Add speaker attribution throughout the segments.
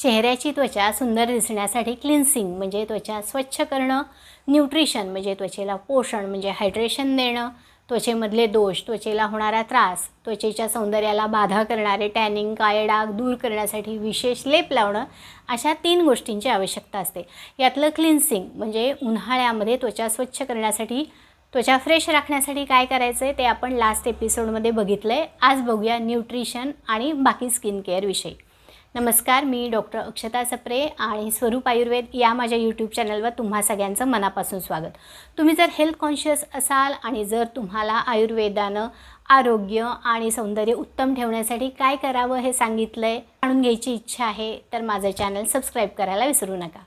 Speaker 1: चेहऱ्याची त्वचा सुंदर दिसण्यासाठी क्लिन्सिंग म्हणजे त्वचा स्वच्छ करणं न्यूट्रिशन म्हणजे त्वचेला पोषण म्हणजे हायड्रेशन देणं त्वचेमधले दोष त्वचेला होणारा त्रास त्वचेच्या सौंदर्याला बाधा करणारे टॅनिंग काळे डाग दूर करण्यासाठी विशेष लेप लावणं अशा तीन गोष्टींची आवश्यकता असते. यातलं क्लिन्सिंग म्हणजे उन्हाळ्यामध्ये त्वचा स्वच्छ करण्यासाठी त्वचा फ्रेश राखण्यासाठी काय करायचं आहे ते आपण लास्ट एपिसोडमध्ये बघितलं आहे आज बघूया न्यूट्रिशन आणि बाकी स्किन केअरविषयी नमस्कार मी डॉक्टर अक्षता सप्रे आणि स्वरूप आयुर्वेद या माझ्या यूट्यूब चॅनलवर तुम्हा सगळ्यांचं मनापासून स्वागत. तुम्ही जर हेल्थ कॉन्शियस असाल आणि जर तुम्हाला आयुर्वेदानं आरोग्य आणि सौंदर्य उत्तम ठेवण्यासाठी काय करावं हे सांगितलं आहे जाणून घ्यायची इच्छा आहे तर माझं चॅनल सबस्क्राईब करायला विसरू नका.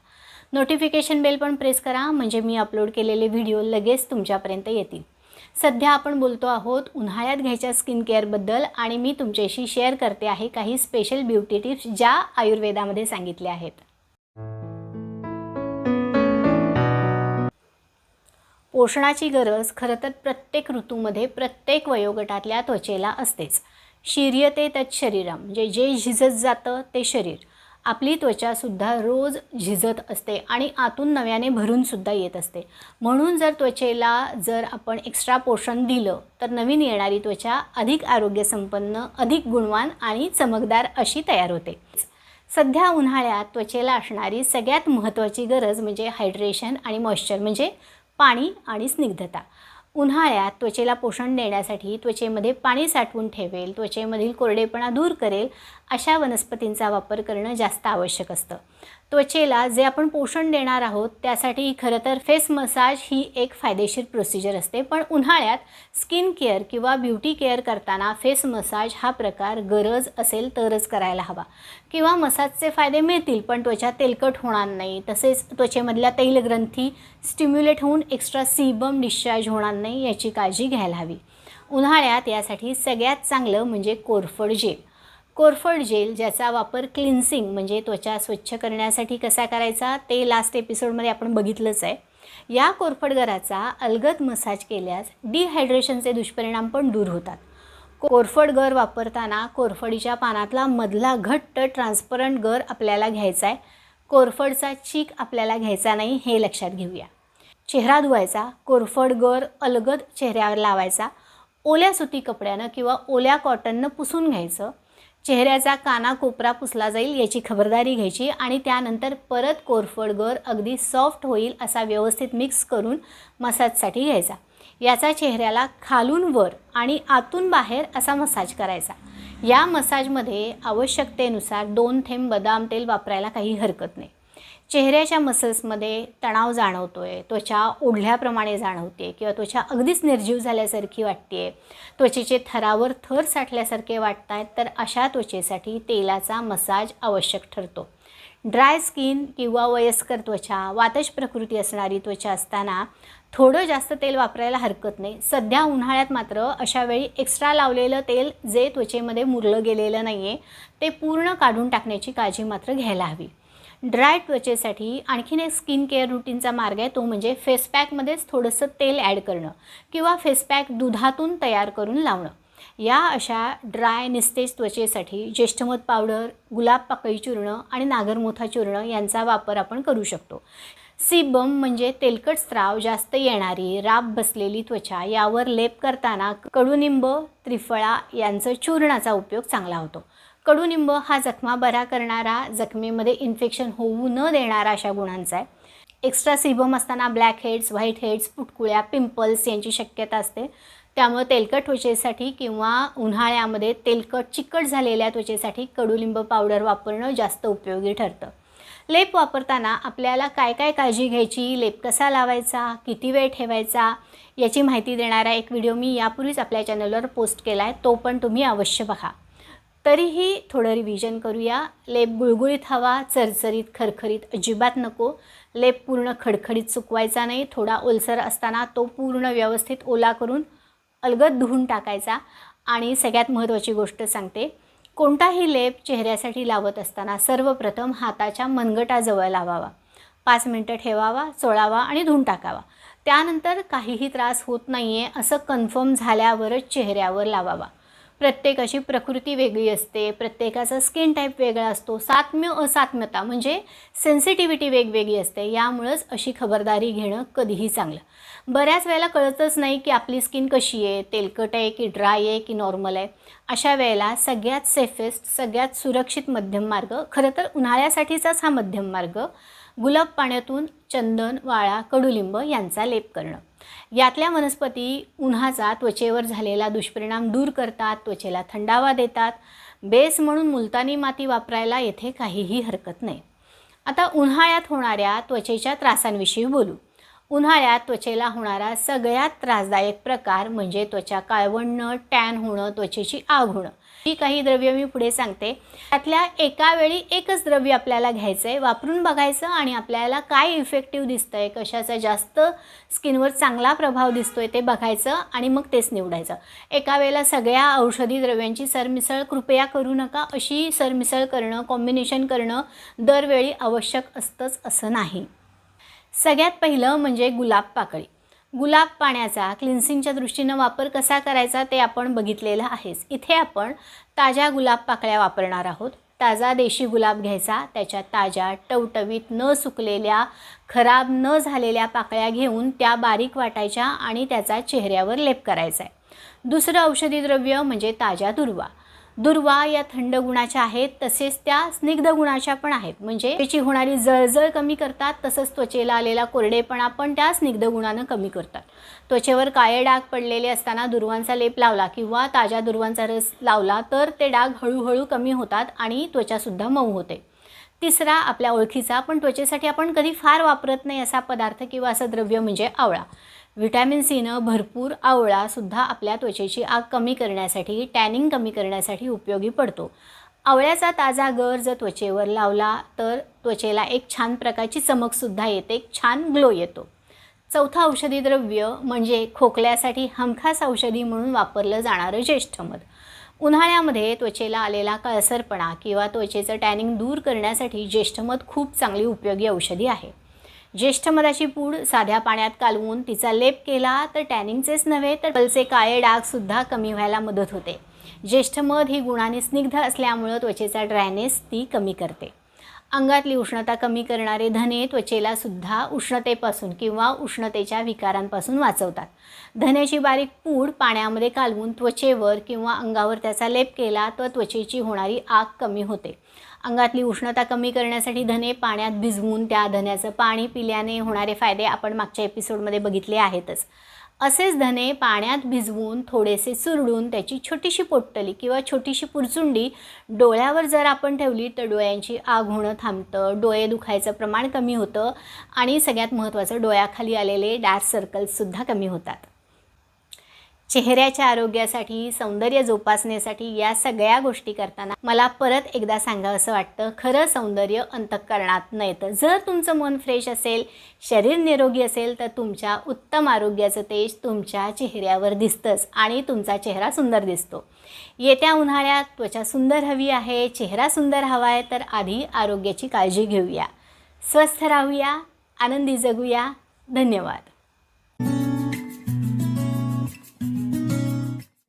Speaker 1: नोटिफिकेशन बेल पण प्रेस करा म्हणजे मी अपलोड केलेले व्हिडिओ लगेच तुमच्यापर्यंत येतील. सध्या आपण बोलतो आहोत उन्हाळ्यात घ्यायच्या स्किन केअरबद्दल आणि मी तुमच्याशी शेअर करते आहे काही स्पेशल ब्युटी टिप्स ज्या आयुर्वेदामध्ये सांगितल्या आहेत. पोषणाची गरज खरं तर प्रत्येक ऋतूमध्ये प्रत्येक वयोगटातल्या त्वचेला असतेच. शिर्यते तत् शरीरम म्हणजे जे झिजत जातं ते शरीर. आपली त्वचासुद्धा रोज झिजत असते आणि आतून नव्याने भरूनसुद्धा येत असते. म्हणून जर त्वचेला जर आपण एक्स्ट्रा पोषण दिलं तर नवीन येणारी त्वचा अधिक आरोग्यसंपन्न अधिक गुणवान आणि चमकदार अशी तयार होते. सध्या उन्हाळ्यात त्वचेला असणारी सगळ्यात महत्त्वाची गरज म्हणजे हायड्रेशन आणि मॉइश्चर म्हणजे पाणी आणि स्निग्धता. उन्हाळ्यात त्वचेला पोषण देण्यासाठी त्वचेमध्ये पाणी साठवून ठेवेल त्वचेमधील कोरडेपणा दूर करेल अशा वनस्पतींचा वापर करणं जास्त आवश्यक असतं. त्वचेला जे आपण पोषण देणार आहोत त्यासाठी खरं तर फेस मसाज ही एक फायदेशीर प्रोसिजर असते. पण उन्हाळ्यात स्किन केअर किंवा ब्युटी केअर करताना फेस मसाज हा प्रकार गरज असेल तरच करायला हवा. किंवा मसाजचे फायदे मिळतील पण त्वचा तेलकट होणार नाही. तसेच त्वचेमधल्या तैलग्रंथी स्टिम्युलेट होऊन एक्स्ट्रा सीबम डिस्चार्ज होणार नाही याची काळजी घ्यायला हवी. उन्हाळ्यात यासाठी सगळ्यात चांगलं म्हणजे कोरफड जेल. कोरफड जेल ज्याचा वापर क्लिन्सिंग म्हणजे त्वचा स्वच्छ करण्यासाठी कसा करायचा ते लास्ट एपिसोडमध्ये आपण बघितलंच आहे. या कोरफडगराचा अलगद मसाज केल्यास डिहायड्रेशनचे दुष्परिणाम पण दूर होतात. कोरफड गर वापरताना कोरफडीच्या पानातला मधला घट्ट ट्रान्सपरंट गर आपल्याला घ्यायचा आहे. कोरफडचा चीक आपल्याला घ्यायचा नाही हे लक्षात घेऊया. चेहरा धुवायचा कोरफड गर अलगद चेहऱ्यावर लावायचा. ओल्या सुती कपड्यानं किंवा ओल्या कॉटननं पुसून घ्यायचं. चेहऱ्याचा काना कोपरा पुसला जाईल याची खबरदारी घ्यायची आणि त्यानंतर परत कोरफड गर अगदी सॉफ्ट होईल असा व्यवस्थित मिक्स करून मसाजसाठी घ्यायचा. याचा चेहऱ्याला खालून वर आणि आतून बाहेर असा मसाज करायचा. या मसाजमध्ये आवश्यकतेनुसार दोन थेंब बदाम तेल वापरायला काही हरकत नाही. चेहऱ्याच्या मसल्समध्ये तणाव जाणवतो आहे त्वचा ओढल्याप्रमाणे जाणवते किंवा त्वचा अगदीच निर्जीव झाल्यासारखी वाटते त्वचेचे थरावर थर साठल्यासारखे वाटत आहेत तर अशा त्वचेसाठी तेलाचा मसाज आवश्यक ठरतो. ड्राय स्किन किंवा वयस्कर त्वचा वातज प्रकृती असणारी त्वचा असताना थोडं जास्त तेल वापरायला हरकत नाही. सध्या उन्हाळ्यात मात्र अशावेळी एक्स्ट्रा लावलेलं तेल जे त्वचेमध्ये मुरलं गेलेलं नाही आहे ते पूर्ण काढून टाकण्याची काळजी मात्र घ्यायला हवी. ड्राय त्वचेसाठी आणखीन एक स्किन केअर रुटीनचा मार्ग आहे तो म्हणजे फेस पॅकमध्येच थोडंसं तेल ॲड करणं किंवा फेसपॅक दुधातून तयार करून लावणं. या अशा ड्राय निस्तेज त्वचेसाठी ज्येष्ठमध पावडर गुलाब पाकळी चूर्ण आणि नागरमोथा चूर्ण यांचा वापर आपण करू शकतो. सीबम म्हणजे तेलकट स्त्राव जास्त येणारी राब बसलेली त्वचा यावर लेप करताना कडुनिंब त्रिफळा यांचं चूर्णाचा उपयोग चांगला होतो. कडुनिंब हा जखमा बरा करणारा जखमेमध्ये इन्फेक्शन होऊ न देणारा अशा गुणांचा आहे. एक्स्ट्रा सिबम असताना ब्लॅक हेड्स व्हाईट हेड्स पुटकुळ्या पिंपल्स यांची शक्यता असते. त्यामुळे तेलकट त्वचेसाठी किंवा उन्हाळ्यामध्ये तेलकट चिकट झालेल्या त्वचेसाठी कडुलिंब पावडर वापरणं जास्त उपयोगी ठरतं. लेप वापरताना आपल्याला काय काय काळजी घ्यायची लेप कसा लावायचा किती वेळ ठेवायचा याची माहिती देणारा एक व्हिडिओ मी यापूर्वीच आपल्या चॅनलवर पोस्ट केला आहे तो पण तुम्ही अवश्य बघा. तरीही थोडं रिव्हिजन करूया. लेप गुळगुळीत हवा चरचरीत खरखरीत अजिबात नको. लेप पूर्ण खडखडीत सुकवायचा नाही. थोडा ओलसर असताना तो पूर्ण व्यवस्थित ओला करून अलगद धुवून टाकायचा. आणि सगळ्यात महत्त्वाची गोष्ट सांगते कोणताही लेप चेहऱ्यासाठी लावत असताना सर्वप्रथम हाताच्या मनगटाजवळ लावावा. पाच मिनटं ठेवावा चोळावा आणि धुवून टाकावा. त्यानंतर काहीही त्रास होत नाही आहे असं कन्फर्म झाल्यावरच चेहऱ्यावर लावावा. प्रत्येकाची प्रकृती वेगळी असते प्रत्येकाचा स्किन टाईप वेगळा असतो सात्म्य असात्म्यता म्हणजे सेन्सिटिव्हिटी वेगवेगळी असते. यामुळंच अशी खबरदारी घेणं कधीही चांगलं. बऱ्याच वेळेला कळतच नाही की आपली स्किन कशी आहे तेलकट आहे की ड्राय आहे की नॉर्मल आहे. अशा वेळेला सगळ्यात सेफेस्ट सगळ्यात सुरक्षित मध्यम मार्ग खरं तर उन्हाळ्यासाठीचाच हा मध्यम मार्ग गुलाब पाण्यातून चंदन वाळा कडुलिंब यांचा लेप करणं. यातल्या वनस्पती उन्हाचा त्वचेवर झालेला दुष्परिणाम दूर करतात त्वचेला थंडावा देतात. बेस म्हणून मुलतानी माती वापरायला येथे काहीही हरकत नाही. आता उन्हाळ्यात होणाऱ्या त्वचेच्या त्रासांविषयी बोलू. उन्हाळ्यात त्वचेला होणारा सगळ्यात त्रासदायक प्रकार म्हणजे त्वचा काळवणं टॅन होणं त्वचेची आग होणं. ही काही द्रव्य मी पुढे सांगते. त्यातल्या एका वेळी एकच द्रव्य आपल्याला घ्यायचं आहे वापरून बघायचं आणि आपल्याला काय इफेक्टिव्ह दिसतं आहे कशाचा जास्त स्किनवर चांगला प्रभाव दिसतो आहे ते बघायचं आणि मग तेच निवडायचं. एका वेळेला सगळ्या औषधी द्रव्यांची सरमिसळ कृपया करू नका अशी सरमिसळ करणं कॉम्बिनेशन करणं दरवेळी आवश्यक असतंच असं नाही. सगळ्यात पहिलं म्हणजे गुलाब पाकळी. गुलाब पाण्याचा क्लिन्सिंगच्या दृष्टीनं वापर कसा करायचा ते आपण बघितलेलं आहेच. इथे आपण ताज्या गुलाब पाकळ्या वापरणार आहोत. ताजा देशी गुलाब घ्यायचा त्याच्या ताज्या टवटवीत न सुकलेल्या खराब न झालेल्या पाकळ्या घेऊन त्या बारीक वाटायच्या आणि त्याचा चेहऱ्यावर लेप करायचा आहे दुसरं औषधी द्रव्य म्हणजे ताज्या दुर्वा. दुर्वा या थंड गुणाच्या आहेत तसेच त्या स्निग्ध गुणाच्या पण आहेत. म्हणजे त्याची होणारी जळजळ कमी करतात तसंच त्वचेला आलेला कोरडेपणा पण त्या स्निग्ध गुणानं कमी करतात. त्वचेवर काळे डाग पडलेले असताना दुर्वांचा लेप लावला किंवा ताज्या दुर्वांचा रस लावला तर ते डाग हळूहळू कमी होतात आणि त्वचासुद्धा मऊ होते. तिसरा आपल्या ओळखीचा पण त्वचेसाठी आपण कधी फार वापरत नाही असा पदार्थ किंवा असं द्रव्य म्हणजे आवळा. व्हिटॅमिन सीनं भरपूर आवळासुद्धा आपल्या त्वचेची आग कमी करण्यासाठी टॅनिंग कमी करण्यासाठी उपयोगी पडतो. आवळ्याचा ताजा गर जर त्वचेवर लावला तर त्वचेला एक छान प्रकारची चमकसुद्धा येते एक छान ग्लो येतो. चौथं औषधी द्रव्य म्हणजे खोकल्यासाठी हमखास औषधी म्हणून वापरलं जाणारं ज्येष्ठमध उन्हाळ्यामध्ये त्वचेला आलेला काळसरपणा किंवा त्वचेचं टॅनिंग दूर करण्यासाठी ज्येष्ठमध खूप चांगली उपयोगी औषधी आहे. ज्येष्ठमधाची पूड साध्या पाण्यात कालवून तिचा लेप केला तर टॅनिंगचेच नव्हे तर पलचे काळे डागसुद्धा कमी व्हायला मदत होते. ज्येष्ठमध ही गुणाने स्निग्ध असल्यामुळं त्वचेचा ड्रायनेस ती कमी करते. अंगातली उष्णता कमी करणारे धने त्वचेला सुद्धा उष्णतेपासून किंवा उष्णतेच्या विकारांपासून वाचवतात. धन्याची बारीक पूड पाण्यामध्ये कालवून त्वचेवर किंवा अंगावर त्याचा लेप केला तर त्वचेची होणारी आग कमी होते. अंगातली उष्णता कमी करण्यासाठी धने पाण्यात भिजवून त्या धन्याचं पाणी पिल्याने होणारे फायदे आपण मागच्या एपिसोडमध्ये बघितले आहेतच. असेच धने पाण्यात भिजवून थोडेसे चुरडून त्याची छोटीशी पोट्टली किंवा छोटीशी पुरचुंडी डोळ्यावर जर आपण ठेवली तर डोळ्यांची आग होणं थांबतं डोळे दुखायचं प्रमाण कमी होतं आणि सगळ्यात महत्त्वाचं डोळ्याखाली आलेले डार्क सर्कल्ससुद्धा कमी होतात. चेहऱ्याच्या आरोग्यासाठी सौंदर्य जोपासण्यासाठी या सगळ्या गोष्टी करताना मला परत एकदा सांगावं असं वाटतं. खरं सौंदर्य अंतःकरणात नयतं. जर तुमचं मन फ्रेश असेल शरीर निरोगी असेल तर तुमच्या उत्तम आरोग्याचं तेज तुमच्या चेहऱ्यावर दिसतंच आणि तुमचा चेहरा सुंदर दिसतो. येत्या उन्हाळ्यात त्वचा सुंदर हवी आहे चेहरा सुंदर हवा आहे तर आधी आरोग्याची काळजी घेऊया. स्वस्थ राहूया आनंदी जगूया. धन्यवाद.